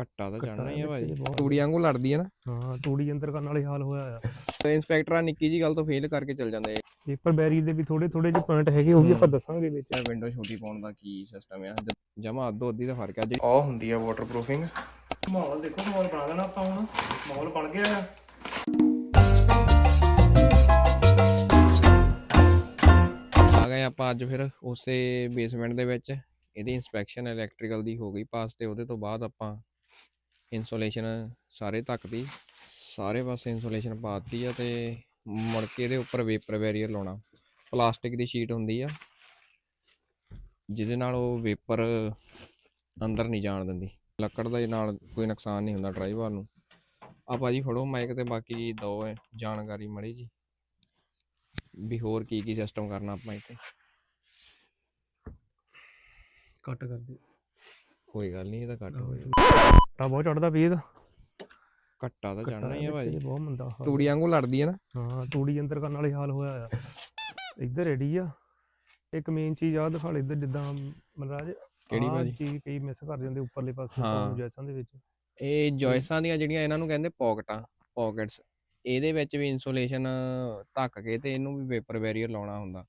ਘੱਟਾ ਤਾਂ ਜਾਣਾ ਹੀ ਆ ਭਾਈ ਤੂੜੀ ਵਾਂਗੂ ਲੜਦੀ ਹੈ ਨਾ। ਹਾਂ ਤੂੜੀ ਅੰਦਰ ਕਰਨ ਵਾਲੇ ਹਾਲ ਹੋਇਆ ਆ। ਤੇ ਇੰਸਪੈਕਟਰ ਆ ਨਿੱਕੀ ਜੀ ਗੱਲ ਤੋਂ ਫੇਲ ਕਰਕੇ ਚਲ ਜਾਂਦੇ ਪੇਪਰ ਬੈਰੀ ਦੇ ਵੀ ਥੋੜੇ ਥੋੜੇ ਜਿਹੇ ਪੁਆਇੰਟ ਹੈਗੇ ਉਹ ਵੀ ਆਪਾਂ ਦੱਸਾਂਗੇ ਵਿੱਚ। ਆ ਵਿੰਡੋ ਛੋਟੀ ਪਾਉਣ ਦਾ ਕੀ ਸਿਸਟਮ ਆ? ਜਮਾ ਅੱਧੋ ਅੱਧੀ ਦਾ ਫ਼ਰਕ ਆ। ਜੀ ਉਹ ਹੁੰਦੀ ਆ ਵਾਟਰਪ੍ਰੂਫਿੰਗ ਮਾਹੌਲ ਦੇਖੋ ਮਾਹੌਲ ਬਣਾ ਦੇਣਾ ਆਪਾਂ ਹੁਣ। ਮਾਹੌਲ ਬਣ ਗਿਆ ਆ। ਆ ਗਏ ਆਪਾਂ ਅੱਜ ਫਿਰ ਉਸੇ ਬੇਸਮੈਂਟ ਦੇ ਵਿੱਚ। ਇਹਦੀ ਇਨਸਪੈਕਸ਼ਨ ਇਲੈਕਟ੍ਰੀਕਲ ਦੀ ਹੋ ਗਈ ਪਾਸ ਤੇ ਉਹਦੇ ਤੋਂ ਬਾਅਦ ਆਪਾਂ ਇਨਸੂਲੇਸ਼ਨ ਸਾਰੇ ਤੱਕ ਦੀ ਸਾਰੇ ਪਾਸੇ ਇਨਸੂਲੇਸ਼ਨ ਪਾਤੀ ਆ ਤੇ ਮੁੜ ਕੇ ਇਹਦੇ ਉੱਪਰ ਵੇਪਰ ਬੈਰੀਅਰ ਲਾਉਣਾ। ਪਲਾਸਟਿਕ ਦੀ ਸ਼ੀਟ ਹੁੰਦੀ ਆ, ਜਿਹਦੇ ਨਾਲ ਉਹ ਵੇਪਰ ਅੰਦਰ ਨਹੀਂ ਜਾਣ ਦਿੰਦੀ। ਲੱਕੜ ਦਾ ਨਾਲ ਕੋਈ ਨੁਕਸਾਨ ਨਹੀਂ ਹੁੰਦਾ ਡਰਾਈਵਰ ਨੂੰ। ਆ ਭਾਜੀ ਫੜੋ ਮਾਈਕ ਤੇ ਬਾਕੀ ਦੋ ਜਾਣਕਾਰੀ ਮੜੀ ਜੀ। ਵੀ ਹੋਰ ਕੀ ਕੀ ਸਿਸਟਮ ਕਰਨਾ ਆਪਾਂ ਇੱਥੇ। ਕੱਟ ਕਰ ਦੇ ਕੋਈ ਗੱਲ ਨਹੀਂ ਇਹਦਾ ਘੱਟ ਹੋ ਟਾ ਬਹੁਤ ਚੜਦਾ ਇਹਦਾ ਘੱਟਾ ਤਾਂ ਜਾਣਾ ਹੀ ਆ ਤੇ ਬਹੁਤ ਮੰਦਾ ਹਾਲ। ਤੂੜੀ ਵਾਂਗੂ ਲੜਦੀ ਹੈ ਨਾ। ਹਾਂ ਤੂੜੀ ਅੰਦਰ ਕਰਨ ਵਾਲੇ ਹਾਲ ਹੋਇਆ ਆ। ਇੱਧਰ ਰੈਡੀ ਆ। ਇੱਕ ਮੇਨ ਚੀਜ਼ ਆ ਦਿਖਾ ਲੈ ਇੱਧਰ ਜਿੱਦਾਂ ਮਨਰਾਜ ਕਿਹੜੀ ਆਹ ਭਾਜੀ? ਚੀਜ਼ ਕਈ ਮਿਸ ਕਰ ਜਾਂਦੇ ਉੱਪਰਲੇ ਪਾਸੇ ਹਾਂ। ਜੈਸਾਂ ਦੇ ਵਿੱਚ। ਇਹ ਜੋਇਸਾਂ ਦੀਆਂ ਜਿਹੜੀਆਂ ਇਹਨਾਂ ਨੂੰ ਕਹਿੰਦੇ ਪੌਕਟਾਂ ਪੌਕਟਸ ਇਹਦੇ ਵਿੱਚ ਵੀ ਇਨਸੂਲੇਸ਼ਨ ਧੱਕ ਕੇ ਤੇ ਇਹਨੂੰ ਵੀ ਵੇਪਰ ਬੈਰੀਅਰ ਲਾਉਣਾ ਹੁੰਦਾ।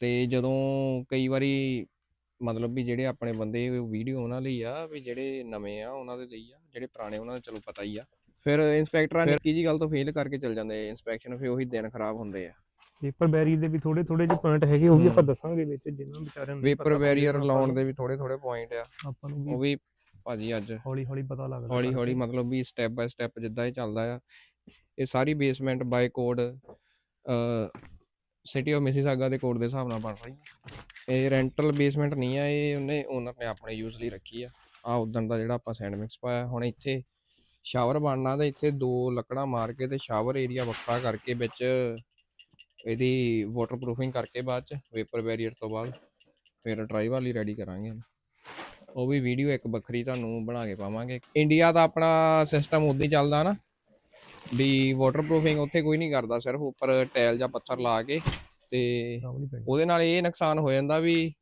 ਤੇ ਜਦੋਂ ਕਈ ਵਾਰੀ ਮਤਲਬ ਵੀ ਜਿਹੜੇ ਆਪਣੇ ਬੰਦੇ ਵੀਡੀਓ ਉਹਨਾਂ ਲਈ ਆ ਵੀ ਜਿਹੜੇ ਨਵੇਂ ਆ ਉਹਨਾਂ ਦੇ ਲਈ ਆ ਜਿਹੜੇ ਪੁਰਾਣੇ ਉਹਨਾਂ ਦਾ ਚਲੋ ਪਤਾ ਹੀ ਆ। ਫਿਰ ਇੰਸਪੈਕਟਰਾਂ ਨਿੱਕੀ ਜੀ ਗੱਲ ਤੋਂ ਫੇਲ ਕਰਕੇ ਚਲ ਜਾਂਦੇ ਇਨਸਪੈਕਸ਼ਨ ਫਿਰ ਉਹੀ ਦਿਨ ਖਰਾਬ ਹੁੰਦੇ ਆ। ਪੇਪਰ ਬੈਰੀ ਦੇ ਵੀ ਥੋੜੇ ਥੋੜੇ ਜਿਹੇ ਪੁਆਇੰਟ ਹੈਗੇ ਉਹ ਵੀ ਆਪਾਂ ਦੱਸਾਂਗੇ ਵਿੱਚ ਜਿਨ੍ਹਾਂ ਵਿਚਾਰਿਆਂ ਨੂੰ ਵੇਪਰ ਬੈਰੀਅਰ ਲਾਉਣ ਨੂੰ- ਦੇ ਵੀ ਥੋੜੇ ਥੋੜੇ ਪੁਆਇੰਟ ਆ। ਆਪਾਂ ਨੂੰ ਉਹ ਵੀ ਵੀ ਭਾਜੀ ਅੱਜ ਹੌਲੀ ਹੌਲੀ ਪਤਾ ਲੱਗਦਾ ਹੌਲੀ। ਹੌਲੀ ਮਤਲਬ ਵੀ ਸਟੈਪ ਬਾਈ ਸਟੈਪ ਜਿੱਦਾਂ ਇਹ ਚੱਲਦਾ ਆ। ਇਹ ਸਾਰੀ basement by code city of Mississauga ਦੇ ਕੋਡ ਦੇ ਹਿਸਾਬ ਨਾਲ ਬਣ ਰਹੀ ਹੈ। ਇਹ ਰੈਂਟਲ ਬੇਸਮੈਂਟ ਨਹੀਂ ਆ ਇਹ ਉਹਨੇ ਓਨਰ ਨੇ ਆਪਣੇ ਯੂਜ਼ ਲਈ ਰੱਖੀ ਆ। ਆ ਉਦਣ ਦਾ ਜਿਹੜਾ ਆਪਾਂ ਸੈਂਡ ਮਿਕਸ ਪਾਇਆ, ਹੁਣ ਇੱਥੇ ਸ਼ਾਵਰ ਬਣਨਾ ਤੇ ਇੱਥੇ ਦੋ ਲੱਕੜਾਂ ਮਾਰ ਕੇ ਤੇ ਸ਼ਾਵਰ ਏਰੀਆ ਵੱਖਰਾ ਕਰਕੇ ਵਿੱਚ ਇਹਦੀ ਵਾਟਰਪ੍ਰੂਫਿੰਗ ਕਰਕੇ ਬਾਅਦ ਚ ਵੇਪਰ ਬੈਰੀਅਰ ਤੋਂ ਬਾਅਦ ਫਿਰ ਡਰਾਈ ਵਾਲੀ ਰੈਡੀ ਕਰਾਂਗੇ ਉਹ ਵੀ ਵੀਡੀਓ ਇੱਕ ਵੱਖਰੀ ਤੁਹਾਨੂੰ ਬਣਾ ਕੇ ਪਾਵਾਂਗੇ। ਇੰਡੀਆ ਦਾ ਆਪਣਾ ਸਿਸਟਮ ਉਦਾਂ ਹੀ ਚੱਲਦਾ ਨਾ ਵੀ ਵਾਟਰਪ੍ਰੂਫਿੰਗ ਉੱਥੇ ਕੋਈ ਨਹੀਂ ਕਰਦਾ ਸਿਰਫ ਉੱਪਰ ਟਾਇਲ ਜਾਂ ਪੱਥਰ ਲਾ ਕੇ ਤੇ। ਉਹਦੇ ਨਾਲ ਇਹ ਨੁਕਸਾਨ ਹੋ ਜਾਂਦਾ ਵੀ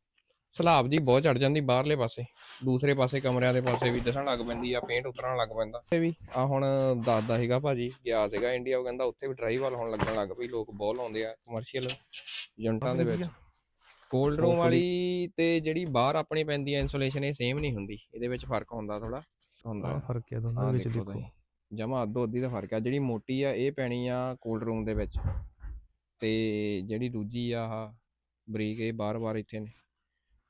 ਸਲਾਬ ਜੀ ਬਹੁਤ ਚੜ ਜਾਂਦੀ ਬਾਹਰਲੇ ਪਾਸੇ ਦੂਸਰੇ ਪਾਸੇ ਕਮਰਿਆਂ ਦੇ ਪਾਸੇ ਵੀ ਦਿਸਣ ਲੱਗ ਪੈਂਦੀ ਆ ਪੇਂਟ ਉਤਰਨ ਲੱਗ ਪੈਂਦਾ। ਤੇ ਵੀ ਆ ਹੁਣ ਦੱਸਦਾ ਸੀਗਾ ਭਾਜੀ ਗਿਆ ਸੀਗਾ ਇੰਡੀਆ ਉਹ ਕਹਿੰਦਾ ਉੱਥੇ ਵੀ ਡਰਾਈ ਵਾਲ ਹੋਣ ਲੱਗਣ ਲੱਗ ਪਈ ਲੋਕ ਬਹੁਤ ਲਾਉਂਦੇ ਆ ਕਮਰਸ਼ੀਅਲ ਯੂਨਿਟਾਂ ਦੇ ਵਿੱਚ। ਕੋਲਡ ਰੂਮ ਵਾਲੀ ਤੇ ਜਿਹੜੀ ਬਾਹਰ ਆਪਣੀ ਪੈਂਦੀ ਹੈ ਇਨਸੂਲੇਸ਼ਨ ਇਹ ਸੇਮ ਨਹੀਂ ਹੁੰਦੀ ਇਹਦੇ ਵਿੱਚ ਫ਼ਰਕ ਹੁੰਦਾ ਥੋੜਾ ਹੁੰਦਾ। ਫ਼ਰਕ ਹੈ ਦੋਨਾਂ ਆ ਵਿੱਚ ਦੇਖੋ ਜਮਾ ਅੱਧੋ ਅੱਧੀ ਦਾ ਫ਼ਰਕ ਆ, ਜਿਹੜੀ ਮੋਟੀ ਆ ਇਹ ਪੈਣੀ ਆ ਕੋਲਡ ਰੂਮ ਦੇ ਵਿੱਚ। ਤੇ ਜਿਹੜੀ ਦੂਜੀ ਆ ਆਹ ਬਰੀਕ, ਇਹ ਬਾਰ-ਬਾਰ ਇੱਥੇ ਨੇ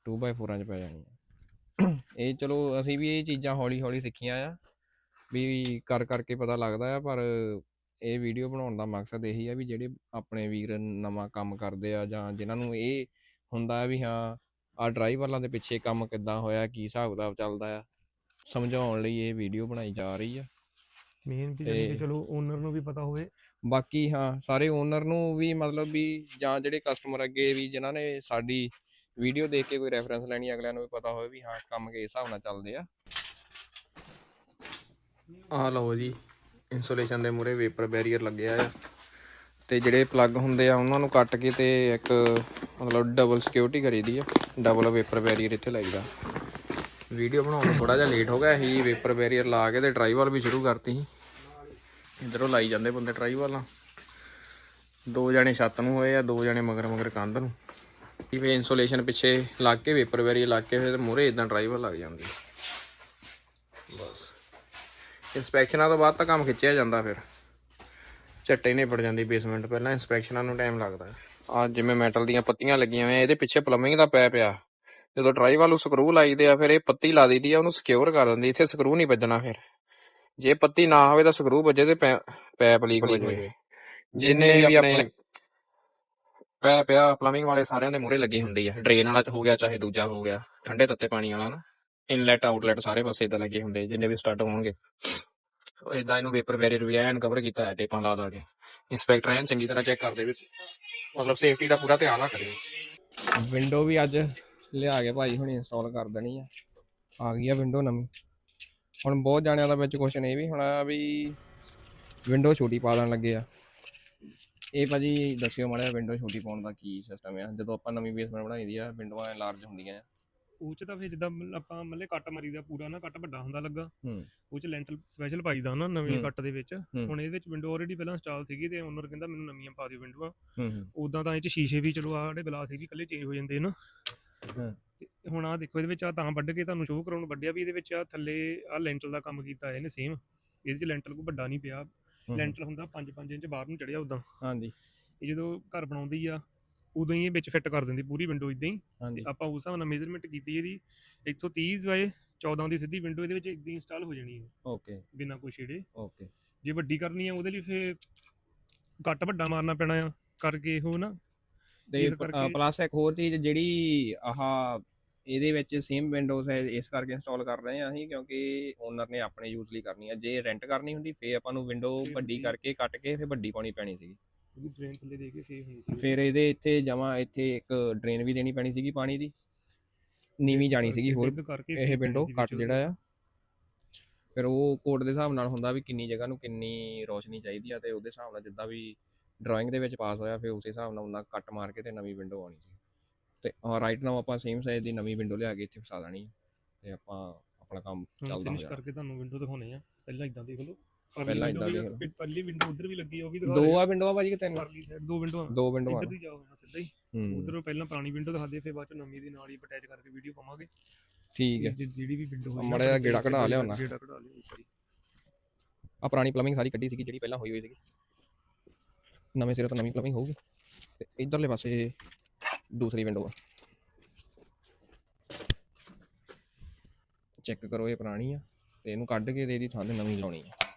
2x4ਾਂ 'ਚ ਪੈ ਜਾਣੀ ਆ। ਇਹ ਚਲੋ ਅਸੀਂ ਵੀ ਇਹ ਚੀਜ਼ਾਂ ਹੌਲੀ-ਹੌਲੀ ਸਿੱਖੀਆਂ ਆ, ਵੀ ਕਰ ਕਰਕੇ ਪਤਾ ਲੱਗਦਾ ਆ, ਪਰ ਇਹ ਵੀਡੀਓ ਬਣਾਉਣ ਦਾ ਮਕਸਦ ਇਹੀ ਆ ਵੀ ਜਿਹੜੇ ਆਪਣੇ ਵੀਰ ਨਵਾਂ ਕੰਮ ਕਰਦੇ ਆ ਜਾਂ ਜਿਨ੍ਹਾਂ ਨੂੰ ਇਹ ਹੁੰਦਾ ਵੀ ਹਾਂ ਆ ਡਰਾਈਵਰਾਂ ਦੇ ਪਿੱਛੇ ਕੰਮ ਕਿੱਦਾਂ ਹੋਇਆ, ਕੀ ਹਿਸਾਬ ਕਿਤਾਬ ਚੱਲਦਾ ਆ, ਸਮਝਾਉਣ ਲਈ ਇਹ ਵੀਡੀਓ ਬਣਾਈ ਜਾ ਰਹੀ ਆ। ਮੇਨ ਵੀ ਕਿ ਤੇ- ਚਲੋ ਓਨਰ ਨੂੰ ਵੀ ਪਤਾ ਹੋਵੇ। ਬਾਕੀ ਹਾਂ ਸਾਰੇ ਓਨਰ ਨੂੰ ਵੀ ਮਤਲਬ ਵੀ ਜਾਂ ਜਿਹੜੇ ਕਸਟਮਰ ਅੱਗੇ ਵੀ ਜਿਨ੍ਹਾਂ ਨੇ ਸਾਡੀ ਵੀਡੀਓ ਦੇਖ ਕੇ ਕੋਈ ਰੈਫਰੈਂਸ ਲੈਣੀ ਅਗਲਿਆਂ ਨੂੰ ਵੀ ਪਤਾ ਹੋਵੇ ਵੀ ਹਾਂ ਕੰਮ ਕਿਸ ਹਿਸਾਬ ਨਾਲ ਚੱਲਦੇ ਆ। ਆ ਲਓ ਜੀ ਇਨਸੂਲੇਸ਼ਨ ਦੇ ਮੂਰੇ ਵੇਪਰ ਬੈਰੀਅਰ ਲੱਗਿਆ ਆ। ਤੇ ਜਿਹੜੇ ਪਲੱਗ ਹੁੰਦੇ ਆ ਉਹਨਾਂ ਨੂੰ ਕੱਟ ਕੇ ਤੇ ਇੱਕ ਮਤਲਬ ਡਬਲ ਸਿਕਿਉਰਿਟੀ ਕਰੀਦੀ ਆ। ਡਬਲ ਵੇਪਰ ਬੈਰੀਅਰ ਇੱਥੇ ਲਾਈਦਾ ਵੀਡੀਓ ਬਣਾਉਣ ਨੂੰ ਥੋੜਾ ਜਿਹਾ ਲੇਟ ਹੋ ਗਿਆ ਸੀ ਵੇਪਰ ਬੈਰੀਅਰ ਲਾ ਕੇ ਤੇ ਡਰਾਈਵਰ ਵੀ ਸ਼ੁਰੂ ਕਰਤੀ ਸੀ। ਇਧਰੋਂ ਲਾਈ ਜਾਂਦੇ ਬੰਦੇ ਟਰਾਈ ਵਾਲਾਂ ਦੋ ਜਣੇ ਛੱਤ ਨੂੰ ਹੋਏ ਆ, ਦੋ ਜਣੇ ਮਗਰ ਮਗਰ ਕੰਧ ਨੂੰ। ਇਹ ਫੇ ਇਨਸੂਲੇਸ਼ਨ ਪਿੱਛੇ ਲੱਗ ਕੇ ਵੇਪਰ ਵੈਰੀ ਲੱਗ ਕੇ, ਫਿਰ ਮੂਰੇ ਇਦਾਂ ਡਰਾਈਵਰ ਲੱਗ ਜਾਂਦੀ। ਬਸ। ਇਨਸਪੈਕਸ਼ਨਾਂ ਤੋਂ ਬਾਅਦ ਤਾਂ ਕੰਮ ਖਿੱਚਿਆ ਜਾਂਦਾ ਫਿਰ। ਝੱਟੇ ਨੇ ਪੜ ਜਾਂਦੀ ਬੇਸਮੈਂਟ ਪਹਿਲਾਂ ਇਨਸਪੈਕਸ਼ਨਾਂ ਨੂੰ ਟਾਈਮ ਲੱਗਦਾ। ਆ ਜਿਵੇਂ ਮੈਟਲ ਦੀਆਂ ਪੱਤੀਆਂ ਲੱਗੀਆਂ ਹੋਈਆਂ, ਇਹਦੇ ਪਿੱਛੇ ਪਲੰਬਿੰਗ ਦਾ ਪੈ ਪਿਆ। ਜਦੋਂ ਡਰਾਈਵ ਵਾਲੂ ਸਕਰੂ ਲਾਈਦੇ ਆ ਫਿਰ ਇਹ ਪੱਤੀ ਲਾ ਦਈਦੀ ਆ ਉਹਨੂੰ ਸਿਕਿਉਰ ਕਰ ਦਿੰਦੀ ਇੱਥੇ ਸਕਰੂ ਨਹੀਂ ਵੱਜਣਾ ਫਿਰ। ਜੇ ਪੱਤੀ ਨਾ ਹੋਵੇ ਤਾਂ ਸਕਰੂ ਵੱਜੇ ਤੇ ਪੈ- ਪੈਪ ਲੀਕ ਹੋ ਜਾਵੇ। ਜਿੰਨੇ ਵੀ ਆਪਣੇ ਪੈਪ ਆ ਪਲੰਬਿੰਗ ਵਾਲੇ ਸਾਰਿਆਂ ਦੇ ਮੂਹਰੇ ਲੱਗੀ ਹੁੰਦੀ ਆ। ਡਰੇਨ ਵਾਲਾ ਚ ਹੋ ਗਿਆ ਚਾਹੇ ਦੂਜਾ ਹੋ ਗਿਆ ਠੰਡੇ ਤੱਤੇ ਪਾਣੀ ਵਾਲਾ ਨਾ। ਇਨਲੈਟ ਆਊਟਲੈਟ ਸਾਰੇ ਪਾਸੇ ਇਦਾਂ ਲੱਗੇ ਹੁੰਦੇ ਜਿੰਨੇ ਵੀ ਸਟਾਰਟ ਹੋਣਗੇ। ਉਹ ਇਦਾਂ ਇਹਨੂੰ ਵੇਪਰ ਬੈਰੀਅਰ ਵੀ ਐਨ ਕਵਰ ਕੀਤਾ ਹੈ ਟੇਪਾਂ ਲਾ ਲਾ ਕੇ। ਇੰਸਪੈਕਟਰ ਐਨ ਚੰਗੀ ਤਰ੍ਹਾਂ ਚੈੱਕ ਕਰਦੇ ਵੀ ਮਤਲਬ ਸੇਫਟੀ ਦਾ ਪੂਰਾ ਧਿਆਨ ਰੱਖਦੇ ਵਿੰਡੋ ਵੀ ਅੱਜ ਲਿਆ ਕੇ ਭਾਈ ਹੁਣ ਇੰਸਟਾਲ ਕਰ ਦੇਣੀ ਆ। ਆ ਗਈ ਆ ਵਿੰਡੋ ਨਵੀਂ। ਹੁਣ ਬਹੁਤ ਜਾਣਿਆਂ ਦਾ ਵਿੱਚ ਕੁਐਸਚਨ ਇਹ ਵੀ ਹੋਣਾ ਵੀ ਵਿੰਡੋ ਛੋਟੀ ਪਾ ਦੇਣ ਲੱਗੇ ਆ। ਇਹ ਭਾਜੀ ਦੱਸਿਓ ਮਾੜਾ ਵਿੰਡੋ ਛੋਟੀ ਪਾਉਣ ਦਾ ਕੀ ਸਿਸਟਮ ਆ। ਜਦੋਂ ਆਪਾਂ ਨਵੀਂ ਬੇਸਮੈਂਟ ਬਣਾਈ ਦੀ ਆ ਵਿੰਡੋਆਂ ਲਾਰਜ ਹੁੰਦੀਆਂ ਆ। ਉਹ ਚ ਤਾਂ ਫਿਰ ਜਿੱਦਾਂ ਆਪਾਂ ਮੱਲੇ ਕੱਟ ਮਰੀਦਾ ਪੂਰਾ ਨਾ ਕੱਟ ਵੱਡਾ ਹੁੰਦਾ ਲੱਗਾ। ਹੂੰ। ਉਹ ਚ ਲੈਂਟਲ ਸਪੈਸ਼ਲ ਪਾਈਦਾ ਨਾ ਨਵੇਂ। ਕੱਟ ਦੇ ਵਿੱਚ। ਹੁਣ ਇਹਦੇ ਵਿੱਚ ਵਿੰਡੋ ਆਲਰੇਡੀ ਪਹਿਲਾਂ ਇੰਸਟਾਲ ਸੀਗੀ ਤੇ ਓਨਰ ਕਹਿੰਦਾ ਮੈਨੂੰ ਨਵੀਆਂ ਪਾ ਦਿਓ ਵਿੰਡੋਆਂ ਉਦਾਂ ਤਾਂ ਇਹ ਚ ਸ਼ੀਸ਼ੇ ਵੀ ਚਲੋ ਆ ਜਿਹੜੇ ਗਲਾਸ ਇਹ ਵੀ ਇਕੱਲੇ ਚੇਂਜ ਹੋ ਜਾਂਦੇ ਨਾ। ਤੇ ਹੁਣ ਆ ਦੇਖੋ ਇਹਦੇ ਵਿੱਚ ਆ ਤਾਂ ਵੱਢ ਕੇ ਤੁਹਾਨੂੰ ਸ਼ੋਅ ਕਰਾਉਣ ਵੱਡਿਆ ਵੀ ਇਹਦੇ ਵਿੱਚ ਆ ਥੱਲੇ ਆ ਲੈਂਟਲ ਦਾ ਕੰਮ ਕੀਤਾ ਇਹਨੇ ਸੇਮ ਇਹਦੇ ਚ ਲੈਂਟਲ ਕੋਈ ਵੱਡਾ ਨਹੀਂ ਪਿਆ। ਲੈਂਟਲ ਹੁੰਦਾ 5-5 ਇੰਚ ਬਾਹਰ ਨੂੰ ਚੜਿਆ ਉਦਾਂ। ਹਾਂਜੀ। ਇਹ ਜਦੋਂ ਘਰ ਬਣਾਉਂਦੀ ਆ ਉਦੋਂ ਹੀ ਇਹ ਵਿੱਚ ਫਿੱਟ ਕਰ ਦਿੰਦੀ ਪੂਰੀ ਵਿੰਡੋ ਇਦਾਂ ਹੀ। ਹਾਂਜੀ। ਆਪਾਂ ਉਸ ਹਿਸਾਬ ਨਾਲ ਮੇਜ਼ਰਮੈਂਟ ਕੀਤੀ ਇਹਦੀ ਇੱਥੋਂ 30 ਬਾਏ 14 ਦੀ ਸਿੱਧੀ ਵਿੰਡੋ ਇਹਦੇ ਵਿੱਚ ਇਦਾਂ ਇੰਸਟਾਲ ਹੋ ਜਾਣੀ ਹੈ। ਓਕੇ ਬਿਨਾਂ ਕੋਈ ਛੇੜੇ। ਓਕੇ ਜੇ ਵੱਡੀ ਕਰਨੀ ਆ ਉਹਦੇ ਲਈ ਫੇ ਕੱਟ ਵੱਡਾ ਮਾਰਨਾ ਪੈਣਾ ਆ ਕਰਕੇ ਉਹ ਨਾ ਤੇ ਇਸ ਕਰਕੇ- ਪਲੱਸ ਇੱਕ ਹੋਰ ਚੀਜ਼ ਜਿਹੜੀ ਆਹ ਇਹਦੇ ਵਿੱਚ ਸੇਮ ਵਿੰਡੋਜ਼ ਹੈ ਇਸ ਕਰਕੇ ਇੰਸਟਾਲ ਕਰ ਰਹੇ ਆ ਅਸੀਂ ਕਿਉਂਕਿ ਓਨਰ ਨੇ ਆਪਣੇ ਯੂਜ਼ ਲਈ ਕਰਨੀ ਹੈ। ਜੇ ਰੈਂਟ ਕਰਨੀ ਹੁੰਦੀ ਫੇਰ ਆਪਾਂ ਨੂੰ ਵਿੰਡੋ ਫਿਰ ਵੱਡੀ ਵੱਡੀ- ਕਰਕੇ ਕੱਟ ਕੇ ਫੇਰ ਵੱਡੀ ਪਾਉਣੀ ਪੈਣੀ ਸੀਗੀ। ਉਹਦੀ ਡਰੇਨ ਥੱਲੇ ਦੇ ਕੇ ਫੇ ਹੋਣੀ ਸੀ ਫਿਰ ਇਹਦੇ ਇੱਥੇ ਜਮਾ ਇੱਥੇ ਇੱਕ ਡਰੇਨ ਵੀ ਦੇਣੀ ਪੈਣੀ ਸੀਗੀ ਪਾਣੀ ਦੀ। ਨੀਵੀਂ ਜਾਣੀ ਸੀਗੀ ਹੋਰ। ਕਰਕੇ ਇਹ ਵਿੰਡੋ ਸੀ ਕੱਟ ਵਿੱਚ ਜਿਹੜਾ ਆ। ਫਿਰ ਉਹ ਕੋਡ ਦੇ ਹਿਸਾਬ ਨਾਲ ਹੁੰਦਾ ਵੀ ਕਿੰਨੀ ਜਗ੍ਹਾ ਨੂੰ ਕਿੰਨੀ ਰੋਸ਼ਨੀ ਚਾਹੀਦੀ ਆ ਤੇ ਉਹਦੇ ਹਿਸਾਬ ਨਾਲ ਜਿੱਦਾਂ ਵੀ ਡਰਾਇੰਗ ਦੇ ਵਿੱਚ ਪਾਸ ਹੋਇਆ ਫਿਰ ਉਸੇ ਹਿਸਾਬ ਨਾਲ ਉਹਨਾਂ ਕੱਟ ਮਾਰ ਕੇ ਤੇ ਨਵੀਂ ਵਿੰਡੋ ਆਉਣੀ ਸੀ। ਤੇ ਰਾਈਟ ਨਾਓ ਆਪਾਂ ਸੇਮ ਸਾਈਜ਼ ਦੀ ਨਵੀਂ ਵਿੰਡੋ ਲਿਆ ਕੇ ਇੱਥੇ ਫਸਾ ਦੇਣੀ ਤੇ ਆਪਾਂ ਆਪਣਾ ਕੰਮ ਚੱਲਦਾ ਹੋ ਫਿਨਿਸ਼ ਕਰਕੇ ਤੁਹਾਨੂੰ ਵਿੰਡੋ ਦਿਖਾਉਣੇ ਆ। ਪਹਿਲਾਂ ਇਦਾਂ ਦੇਖ ਲਓ। ਪਹਿਲਾਂ ਏਦਾਂ ਦੇਖ ਲਓ। ਪਹਿਲੀ ਵਿੰਡੋ ਉਧਰ ਵੀ ਲੱਗੀ ਉਹ ਵੀ ਦਿਖਾ ਦੋ ਆ ਵਿੰਡੋਆਂ ਭਾਜੀ ਕਿ ਤਿੰਨ? ਪਰਲੀ ਸਾਈਡ ਦੋ ਵਿੰਡੋਆਂ ਦੋ ਵਿੰਡੋਆਂ ਇੱਧਰ ਦੀ ਜਾਓ ਸਿੱਧਾ ਹੀ। ਉਧਰੋਂ ਪਹਿਲਾਂ ਪੁਰਾਣੀ ਵਿੰਡੋ ਦਿਖਾ ਦੇ ਫਿਰ ਬਾਅਦ ਚ ਨਵੀਂ ਦੀ ਨਾਲ ਹੀ ਅਟੈਚ ਕਰਕੇ ਵੀਡੀਓ ਪਾਵਾਂਗੇ। ਠੀਕ ਹੈ। ਜਿਹੜੀ ਵੀ ਵਿੰਡੋ ਹੋਈ ਮਾੜਾ ਗੇੜਾ ਕਢਾ ਲਿਆਉਣਾ। ਗੇੜਾ ਕਢਾ ਵਾਰੀ। ਆ ਪੁਰਾਣੀ ਪਲੰਬਿੰਗ ਸਾਰੀ ਕੱਢੀ ਸੀਗੀ ਜਿਹੜੀ ਪਹਿਲਾਂ ਹੋਈ ਹੋਈ ਸੀਗੀ। ਨਵੇਂ ਸਿਰੇ ਤੋਂ ਨਵੀਂ ਪਲੰਬਿੰਗ ਹੋਊਗੀ। ਤੇ ਇਧਰਲੇ ਪਾਸੇ ਦੂਸਰੀ ਵਿੰਡੋ ਆ। ਚੈੱਕ ਕਰੋ ਇਹ ਪੁਰਾਣੀ ਆ ਤੇ ਇਹਨੂੰ ਕੱਢ ਕੇ ਤੇ ਇਹਦੀ ਥਾਂ ਤੇ ਨਵੀਂ ਲਾਉਣੀ ਆ।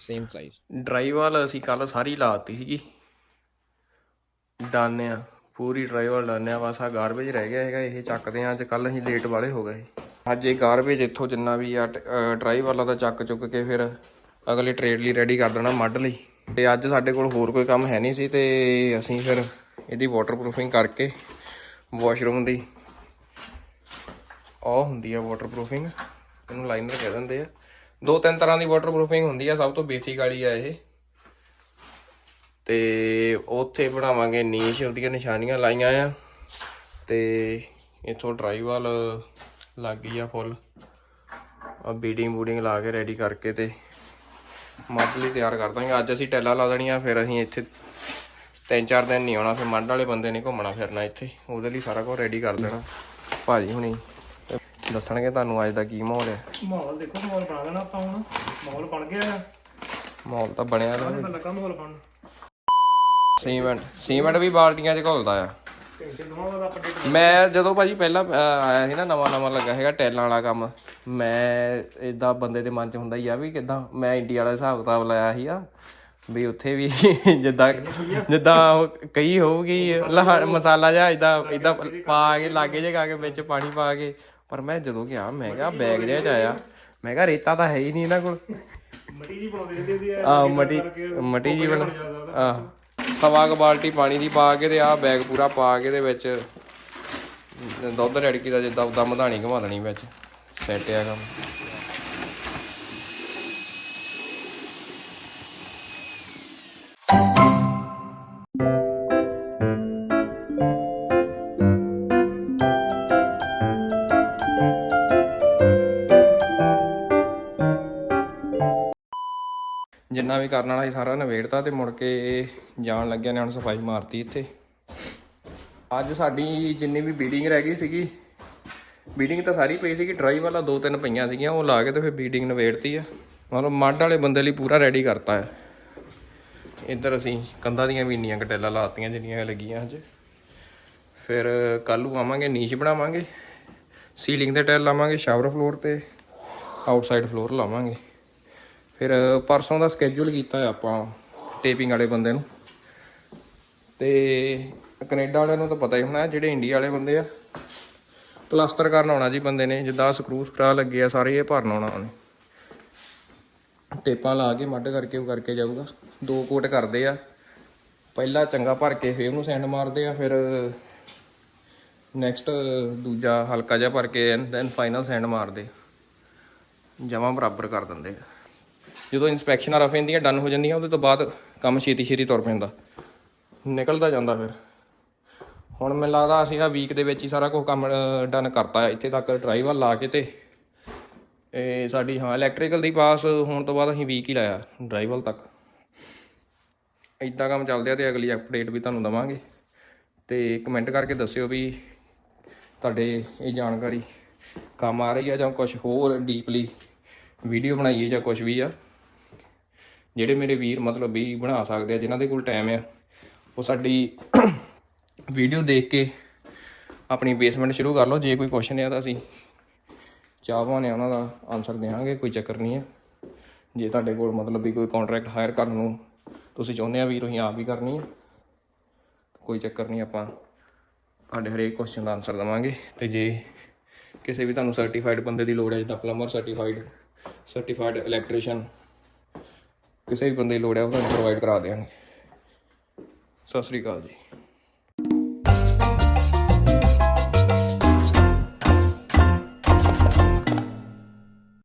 ਸੇਮ ਸਾਈਜ਼ ਡਰਾਈਵਲ ਅਸੀਂ ਕੱਲ ਸਾਰੀ ਲਾਤੀ ਸੀਗੀ। ਡਨ ਆ, ਪੂਰੀ ਡਰਾਈਵਲ ਡਨ ਆ, ਬਸ ਆ ਗਾਰਬੇਜ ਰਹਿ ਗਿਆ ਹੈਗਾ, ਇਹ ਚੱਕਦੇ ਆ, ਅੱਜ ਕੱਲ ਅਸੀਂ ਲੇਟ ਵਾਲੇ ਹੋ ਗਏ। ਅੱਜ ਇਹ ਗਾਰਬੇਜ ਇੱਥੋਂ ਜਿੰਨਾ ਵੀ ਆ ਡਰਾਈਵ ਵਾਲਾ ਦਾ ਚੱਕ ਚੁੱਕ ਕੇ ਫਿਰ ਅਗਲੇ ਟ੍ਰੇਡ ਲਈ ਰੈਡੀ ਕਰ ਦੇਣਾ ਮੱਡ ਲਈ। ਤੇ ਅੱਜ ਸਾਡੇ ਕੋਲ ਹੋਰ ਕੋਈ ਕੰਮ ਹੈ ਨਹੀਂ ਸੀ ਤੇ ਅਸੀਂ ਫਿਰ ਇਹਦੀ ਵਾਟਰਪ੍ਰੂਫਿੰਗ ਕਰਕੇ ਵਾਸ਼ਰੂਮ ਦੀ ਉਹ ਹੁੰਦੀ ਆ ਵਾਟਰਪ੍ਰੂਫਿੰਗ ਇਹਨੂੰ ਲਾਈਨਰ ਕਹਿ ਦਿੰਦੇ ਆ। ਦੋ ਤਿੰਨ ਤਰ੍ਹਾਂ ਦੀ ਵਾਟਰਪ੍ਰੂਫਿੰਗ ਹੁੰਦੀ ਆ, ਸਭ ਤੋਂ ਬੇਸਿਕ ਵਾਲੀ ਆ ਇਹ। ਤੇ ਉੱਥੇ ਬਣਾਵਾਂਗੇ ਨੀਸ਼ ਉਹਦੀਆਂ ਨਿਸ਼ਾਨੀਆਂ ਲਾਈਆਂ ਆ। ਤੇ ਇਥੋਂ ਡਰਾਈਵਲ ਲੱਗ ਗਈ ਆ ਫੁੱਲ ਆ ਬੀਡਿੰਗ ਬੂਡਿੰਗ ਲਾ ਕੇ ਰੈਡੀ ਕਰਕੇ ਤੇ ਮੱਧ ਲਈ ਤਿਆਰ ਕਰ ਦਾਂਗੇ। ਅੱਜ ਅਸੀਂ ਟੈਲਾ ਲਾ ਦੇਣੀਆਂ ਫਿਰ ਅਸੀਂ ਇੱਥੇ ਤਿੰਨ ਚਾਰ ਦਿਨ ਨਹੀਂ ਆਉਣਾ ਫਿਰ ਮੱਧ ਵਾਲੇ ਬੰਦੇ ਨੇ ਘੁੰਮਣਾ ਫਿਰਨਾ ਇੱਥੇ। ਉਹਦੇ ਲਈ ਸਾਰਾ ਕੁਝ ਰੈਡੀ ਕਰ ਦੇਣਾ। ਭਾਜੀ ਹੁਣੀ ਦੱਸਣਗੇ ਤੁਹਾਨੂੰ ਅੱਜ ਦਾ ਕੀ ਮਾਹੌਲ ਹੈ। ਮਾਹੌਲ ਦੇਖੋ ਮਾਹੌਲ ਬਣਾ ਦੇਣਾ ਆਪਾਂ ਹੁਣ। ਮਾਹੌਲ ਬਣ ਗਿਆ ਮਾਹੌਲ ਤਾਂ ਬਣਿਆ ਲੱਗਾ ਮਾਹੌਲ ਬਣ ਸੀਮੈਂਟ ਸੀਮੈਂਟ ਵੀ ਬਾਲਟੀਆਂ 'ਚ ਘੁਲਦਾ ਆ। ਘੰਟੇ ਦੋਵਾਂ ਦਾ ਅਪਡੇਟ ਮੈਂ ਜਦੋਂ ਭਾਜੀ ਪਹਿਲਾਂ ਅਹ, ਆਇਆ ਸੀ ਨਾ ਨਵਾਂ ਨਵਾਂ ਲੱਗਾ ਹੈਗਾ ਟੈਲਾਂ ਵਾਲਾ ਕੰਮ ਮੈਂ ਇਦਾਂ ਬੰਦੇ ਦੇ ਮਨ 'ਚ ਹੁੰਦਾ ਹੀ ਆ ਵੀ ਕਿਦਾਂ ਮੈਂ ਇੰਡੀਆ ਵਾਲਾ ਹਿਸਾਬ ਕਿਤਾਬ ਲਾਇਆ ਸੀ ਆ ਵੀ ਉੱਥੇ ਵੀ ਜਿੱਦਾਂ ਜਿੱਦਾਂ ਉਹ ਕਈ ਹੋਊਗੀ ਲਹਾ ਮਸਾਲਾ ਜਿਹਾ ਇਦਾਂ ਇਦਾਂ ਪਾ ਕੇ ਲਾਗੇ ਜੇ ਕਾ ਵਿੱਚ ਪਾਣੀ ਪਾ ਕੇ ਪਰ ਮੈਂ ਜਦੋਂ ਗਿਆ ਮੈਂ ਕਿਹਾ ਬੈਗ ਜਿਹਾ 'ਚ ਆਇਆ ਮੈਂ ਕਿਹਾ ਰੇਤਾ ਤਾਂ ਹੈ ਹੀ ਨਹੀਂ ਇਹਨਾਂ ਕੋਲ। ਮਟੀ ਜੀ ਬਣਾਉਂਦੇ ਰਹਿੰਦੇ ਦੀ ਆ ਮਟੀ ਮਟੀ ਜੀ ਬਣ ਆ ਸਵਾ ਕੁ ਬਾਲਟੀ ਪਾਣੀ ਦੀ ਪਾ ਕੇ ਤੇ ਆਹ ਬੈਗ ਪੂਰਾ ਪਾ ਕੇ ਦੇ ਵਿੱਚ ਦੁੱਧ ਰੜਕੀ ਦਾ ਜਿੱਦਾਂ ਉਦਾਂ ਮਧਾਣੀ ਘੁਮਾ ਦੇਣੀ ਵਿੱਚ, ਸੈੱਟ ਆ ਕੰਮ। ਵੀ ਕਰਨ ਵਾਲਾ ਸੀ ਸਾਰਾ ਨਵੇੜਤਾ ਤੇ ਮੁੜ ਕੇ ਜਾਣ ਲੱਗਿਆ ਨੇ ਹੁਣ ਸਫ਼ਾਈ ਮਾਰਤੀ ਇੱਥੇ। ਅੱਜ ਸਾਡੀ ਜਿੰਨੀ ਵੀ ਬੀਡਿੰਗ ਰਹਿ ਗਈ ਸੀਗੀ, ਬੀਡਿੰਗ ਤਾਂ ਸਾਰੀ ਪਈ ਸੀਗੀ, ਡਰਾਈ ਵਾਲਾ ਦੋ ਤਿੰਨ ਪਈਆਂ ਸੀਗੀਆਂ, ਉਹ ਲਾ ਕੇ ਤੇ ਫਿਰ ਬੀਡਿੰਗ ਨਵੇੜਤੀ ਆ। ਮਤਲਬ ਮੱਡ ਵਾਲੇ ਬੰਦੇ ਲਈ ਪੂਰਾ ਰੈਡੀ ਕਰਤਾ ਹੈ ਇੱਧਰ ਅਸੀਂ ਕੰਧਾਂ ਦੀਆਂ ਵੀ ਇੰਨੀਆਂ ਕਟੈਲਾਂ ਲਾਤੀਆਂ ਜਿੰਨੀਆਂ ਲੱਗੀਆਂ ਅੱਜ। ਫਿਰ ਕੱਲ ਨੂੰ ਆਵਾਂਗੇ, ਨੀਚ ਬਣਾਵਾਂਗੇ। ਸੀਲਿੰਗ ਦੇ ਟਾਇਲ ਲਾਵਾਂਗੇ ਸ਼ਾਵਰ ਫਲੋਰ ਤੇ ਆਊਟਸਾਈਡ ਫਲੋਰ ਲਾਵਾਂਗੇ। ਫਿਰ ਪਰਸੋਂ ਦਾ ਸਕੇਜੂਲ ਕੀਤਾ ਹੈ ਆਪਾਂ ਟੇਪਿੰਗ ਵਾਲੇ ਬੰਦੇ ਨੂੰ। ਤੇ ਕੈਨੇਡਾ ਵਾਲਿਆਂ ਨੂੰ ਤਾਂ ਪਤਾ ਹੀ ਹੋਣਾ, ਜਿਹੜੇ ਇੰਡੀਆ ਵਾਲੇ ਬੰਦੇ ਆ ਪਲਾਸਟਰ ਕਰਨ ਆਉਣਾ ਜੀ ਬੰਦੇ ਨੇ, ਜਿੱਦਾਂ ਸਕਰੂ ਸਕਰਾ ਲੱਗੇ ਆ, ਸਾਰੇ ਇਹ ਭਰਨ ਆਉਣਾ ਉਹਨੇ। ਟੇਪਾਂ ਲਾ ਕੇ ਮੱਡ ਕਰਕੇ, ਉਹ ਕਰਕੇ ਜਾਊਗਾ। ਦੋ ਕੋਟ ਕਰਦੇ ਆ। ਪਹਿਲਾ ਚੰਗਾ ਭਰ ਕੇ ਫੇਰ ਉਹਨੂੰ ਸੈਂਡ ਮਾਰਦੇ ਆ, ਫਿਰ ਨੈਕਸਟ ਦੂਜਾ ਹਲਕਾ ਜਿਹਾ ਭਰ ਕੇ ਦੈਨ ਫਾਈਨਲ ਸੈਂਡ ਮਾਰਦੇ ਜਮਾ ਬਰਾਬਰ ਕਰ ਦਿੰਦੇ ਆ। ਜਦੋਂ ਇਨਸਪੈਕਸ਼ਨਾਂ ਰਫ ਜਾਂਦੀਆਂ ਡਨ ਹੋ ਜਾਂਦੀਆਂ, ਉਹਦੇ ਤੋਂ ਬਾਅਦ ਕੰਮ ਛੇਤੀ ਛੇਤੀ ਤੁਰ ਪੈਂਦਾ। ਨਿਕਲਦਾ ਜਾਂਦਾ ਫਿਰ। ਹੁਣ ਮੈਨੂੰ ਲੱਗਦਾ ਅਸੀਂ ਆ ਵੀਕ ਦੇ ਵਿੱਚ ਹੀ ਸਾਰਾ ਕੁਝ ਕੰਮ ਡਨ ਕਰਤਾ। ਇੱਥੇ ਤੱਕ ਡਰਾਈਵਰ ਲਾ ਕੇ ਤੇ ਇਹ ਸਾਡੀ, ਹਾਂ ਇਲੈਕਟ੍ਰੀਕਲ ਦੀ ਪਾਸ ਹੋਣ ਤੋਂ ਬਾਅਦ ਅਸੀਂ ਵੀਕ ਹੀ ਲਾਇਆ ਡਰਾਈਵਰ ਤੱਕ। ਇਦਾਂ ਕੰਮ ਚੱਲਦੇ ਆ ਤੇ ਅਗਲੀ ਅਪਡੇਟ ਵੀ ਤੁਹਾਨੂੰ ਦਵਾਂਗੇ। ਤੇ ਕਮੈਂਟ ਕਰਕੇ ਦੱਸਿਓ ਵੀ ਤੁਹਾਡੇ ਇਹ ਜਾਣਕਾਰੀ ਕੰਮ ਆ ਰਹੀ ਆ ਜਾਂ ਕੁਝ ਹੋਰ ਡੀਪਲੀ ਵੀਡੀਓ ਬਣਾਈਏ ਜਾਂ ਕੁਝ ਵੀ ਆ, ਜਿਹੜੇ ਮੇਰੇ ਵੀਰ ਮਤਲਬ ਵੀ ਬਣਾ ਸਕਦੇ ਆ, ਜਿਨ੍ਹਾਂ ਦੇ ਕੋਲ ਟਾਈਮ ਆ, ਉਹ ਸਾਡੀ ਵੀਡੀਓ ਦੇਖ ਕੇ ਆਪਣੀ ਬੇਸਮੈਂਟ ਸ਼ੁਰੂ ਕਰ ਲਓ। ਜੇ ਕੋਈ ਕੁਐਸਚਨ ਆ ਤਾਂ ਅਸੀਂ ਚਾਹਵਾਂ ਨੇ ਉਹਨਾਂ ਦਾ ਆਨਸਰ ਦੇਵਾਂਗੇ, ਕੋਈ ਚੱਕਰ ਨਹੀਂ ਹੈ ਜੇ ਤੁਹਾਡੇ ਕੋਲ ਮਤਲਬ ਵੀ ਕੋਈ ਕੰਟਰੈਕਟ ਹਾਇਰ ਕਰਨ ਨੂੰ ਤੁਸੀਂ ਚਾਹੁੰਦੇ ਆ ਵੀ ਤੁਸੀਂ ਆਪ ਹੀ ਕਰਨੀ ਹੈ ਕੋਈ ਚੱਕਰ ਨਹੀਂ, ਆਪਾਂ ਤੁਹਾਡੇ ਹਰੇਕ ਕੁਐਸਚਨ ਦਾ ਆਨਸਰ ਦਵਾਂਗੇ। ਤੇ ਜੇ ਕਿਸੇ ਵੀ ਤੁਹਾਨੂੰ ਸਰਟੀਫਾਈਡ ਬੰਦੇ ਦੀ ਲੋੜ ਹੈ ਜਿੱਦਾਂ ਪਲੰਬਰ ਸਰਟੀਫਾਈਡ ਸਰਟੀਫਾਈਡ ਇਲੈਕਟ੍ਰੀਸ਼ੀਅਨ ਕਿਸੇ ਵੀ ਬੰਦੇ ਦੀ ਲੋੜ ਹੈ ਉਹ ਤੁਹਾਨੂੰ ਪ੍ਰੋਵਾਈਡ ਕਰਾ ਦੇਵਾਂਗੇ ਸਤਿ ਸ੍ਰੀ ਅਕਾਲ ਜੀ।